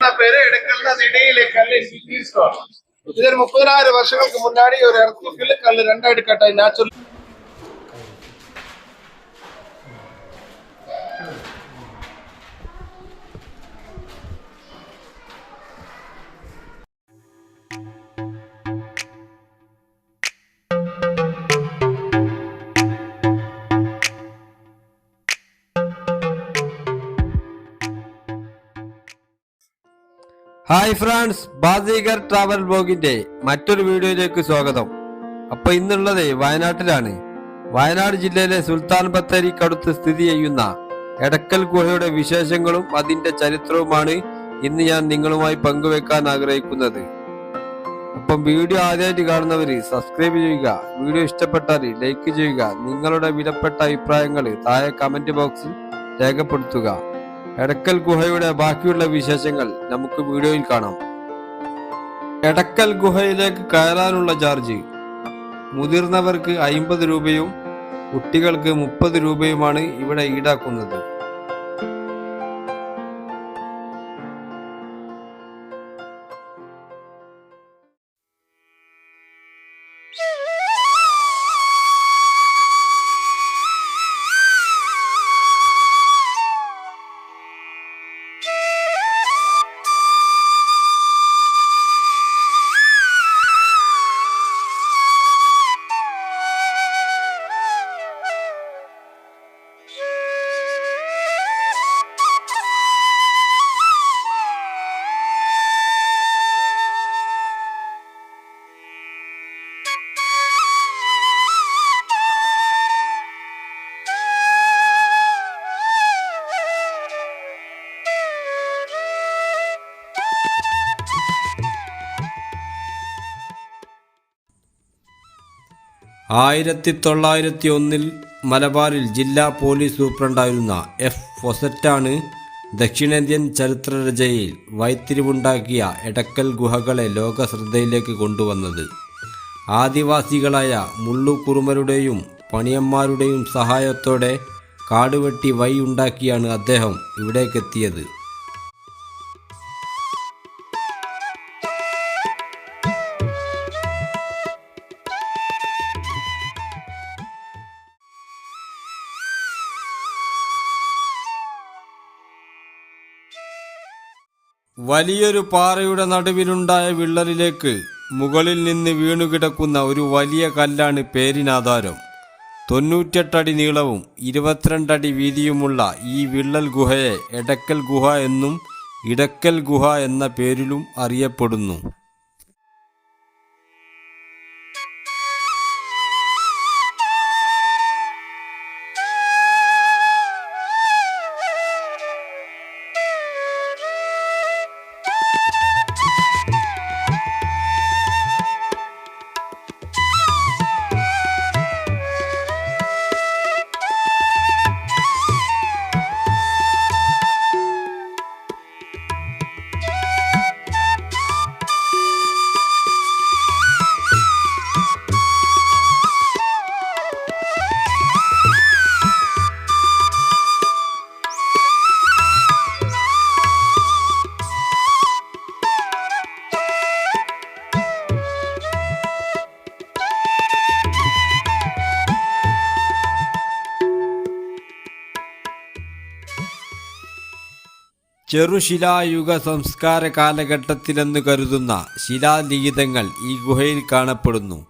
பேரு இடக்கல்ல அது இடையிலே கல் இதற்கு முப்பதாயிரம் வருஷங்களுக்கு முன்னாடி ஒரு இடத்துல கில்லு ഹായ് ഫ്രണ്ട്സ് ബാസിഗർ ട്രാവൽ ബ്ലോഗിന്റെ മറ്റൊരു വീഡിയോയിലേക്ക് സ്വാഗതം. അപ്പൊ ഇന്നുള്ളത് വയനാട്ടിലാണ്. വയനാട് ജില്ലയിലെ സുൽത്താൻ ബത്തേരിക്കടുത്ത് സ്ഥിതി ചെയ്യുന്ന എടക്കൽ ഗുഹയുടെ വിശേഷങ്ങളും അതിന്റെ ചരിത്രവുമാണ് ഇന്ന് ഞാൻ നിങ്ങളുമായി പങ്കുവെക്കാൻ ആഗ്രഹിക്കുന്നത്. അപ്പം വീഡിയോ ആദ്യമായിട്ട് കാണുന്നവര് സബ്സ്ക്രൈബ് ചെയ്യുക വീഡിയോ ഇഷ്ടപ്പെട്ടാൽ ലൈക്ക് ചെയ്യുക നിങ്ങളുടെ വിലപ്പെട്ട അഭിപ്രായങ്ങൾ താഴെ കമന്റ് ബോക്സിൽ രേഖപ്പെടുത്തുക. എടക്കൽ ഗുഹയുടെ ബാക്കിയുള്ള വിശേഷങ്ങൾ നമുക്ക് വീഡിയോയിൽ കാണാം. എടക്കൽ ഗുഹയിലേക്ക് കയറാനുള്ള ചാർജ് മുതിർന്നവർക്ക് അയിമ്പത് രൂപയും കുട്ടികൾക്ക് മുപ്പത് രൂപയുമാണ് ഇവിടെ ഈടാക്കുന്നത്. ആയിരത്തി തൊള്ളായിരത്തി ഒന്നിൽ മലബാറിൽ ജില്ലാ പോലീസ് സൂപ്രണ്ടായിരുന്ന എഫ് ഫൊസറ്റാണ് ദക്ഷിണേന്ത്യൻ ചരിത്രരചനയിൽ വൈത്തിരിവുണ്ടാക്കിയ എടക്കൽ ഗുഹകളെ ലോക ശ്രദ്ധയിലേക്ക് കൊണ്ടുവന്നത്. ആദിവാസികളായ മുള്ളുകുറുമരുടെയും പണിയന്മാരുടെയും സഹായത്തോടെ കാടുവെട്ടി വൈ ഉണ്ടാക്കിയാണ് അദ്ദേഹം ഇവിടേക്കെത്തിയത്. വലിയൊരു പാറയുടെ നടുവിലുണ്ടായ വിള്ളലിലേക്ക് മുകളിൽ നിന്ന് വീണുകിടക്കുന്ന ഒരു വലിയ കല്ലാണ് പേരിനാധാരം. തൊണ്ണൂറ്റെട്ടടി നീളവും ഇരുപത്തിരണ്ടടി വീതിയുമുള്ള ഈ വിള്ളൽ ഗുഹയെ എടക്കൽ ഗുഹ എന്നും ഇടക്കൽ ഗുഹ എന്ന പേരിലും അറിയപ്പെടുന്നു. ചെറുശിലായുഗ സംസ്കാര കാലഘട്ടത്തിലെന്ന് കരുതുന്ന ശിലാലിഖിതങ്ങൾ ഈ ഗുഹയിൽ കാണപ്പെടുന്നു.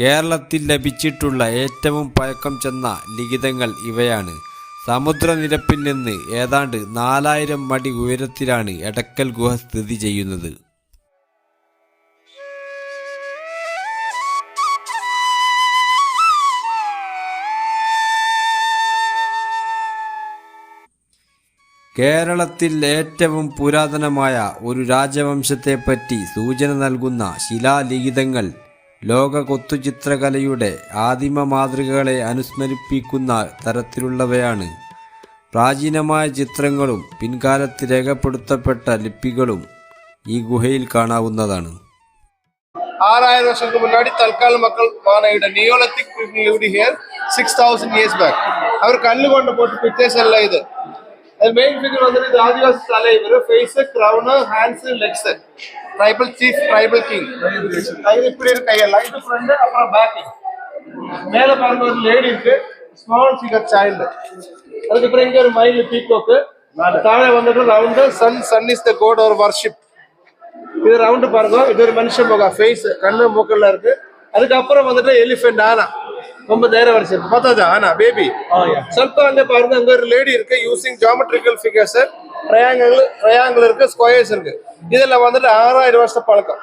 കേരളത്തിൽ ലഭിച്ചിട്ടുള്ള ഏറ്റവും പഴക്കം ചെന്ന ലിഖിതങ്ങൾ ഇവയാണ്. സമുദ്രനിരപ്പിൽ നിന്ന് ഏതാണ്ട് നാലായിരം മടി ഉയരത്തിലാണ് എടക്കൽ ഗുഹ സ്ഥിതി ചെയ്യുന്നത്. കേരളത്തിൽ ഏറ്റവും പുരാതനമായ ഒരു രാജവംശത്തെപ്പറ്റി സൂചന നൽകുന്ന ശിലാലിഖിതങ്ങൾ ലോക കൊത്തുചിത്രകലയുടെ ആദിമ മാതൃകകളെ അനുസ്മരിപ്പിക്കുന്ന തരത്തിലുള്ളവയാണ്. പ്രാചീനമായ ചിത്രങ്ങളും പിൻകാലത്ത് രേഖപ്പെടുത്തപ്പെട്ട ലിപ്പികളും ഈ ഗുഹയിൽ കാണാവുന്നതാണ്. ആറായിരം വർഷങ്ങൾക്ക് മുന്നാടി തൽക്കാല മക്കൾ മാനയുടെ നിയോളത്തിൽ here six thousand years back അവർ കല്ലുകൊണ്ട് പോട്ട് പിക്ചേഴ്സ് അല്ല ഇത്. இது மெயின் ஃபிகர் வந்துட்டு இது ஆதிவாசி இவரு. Face crown hands legs tribal chief tribal king இது இப்படி இருக்கு கையெல்லாம். இது ஃப்ரண்ட் அப்புறம் பேக்கிங் மேல பாருங்க ஒரு லேடி இருக்கு. ஸ்மால் ஃபிகர் சைல்டு அதுக்கப்புறம் இங்க ஒரு மயில் பீக்கோக்கு தாழെ வந்துட்டு round sun sun is the god ஒரு வர்ஷிப் இது ரவுண்டு பாருங்க. இது ஒரு மனுஷன் முகம். ஃபேஸ் கண்ணு மூக்கல்ல இருக்கு. அதுக்கப்புறம் வந்துட்டு எலிஃபென்ட் ஆனா. ரொம்ப நேரம் வரிசை இருக்கு பார்த்தாச்சா ஆனா பேபி ಸ್ವಲ್ಪ அங்க பாருங்க அங்க ஒரு லேடி இருக்கு using geometrical figures triangle triangle இருக்கு ஸ்கொயர்ஸ் இருக்கு இதுல வந்துட்டு ஆறாயிரம் வருஷம் பழக்கம்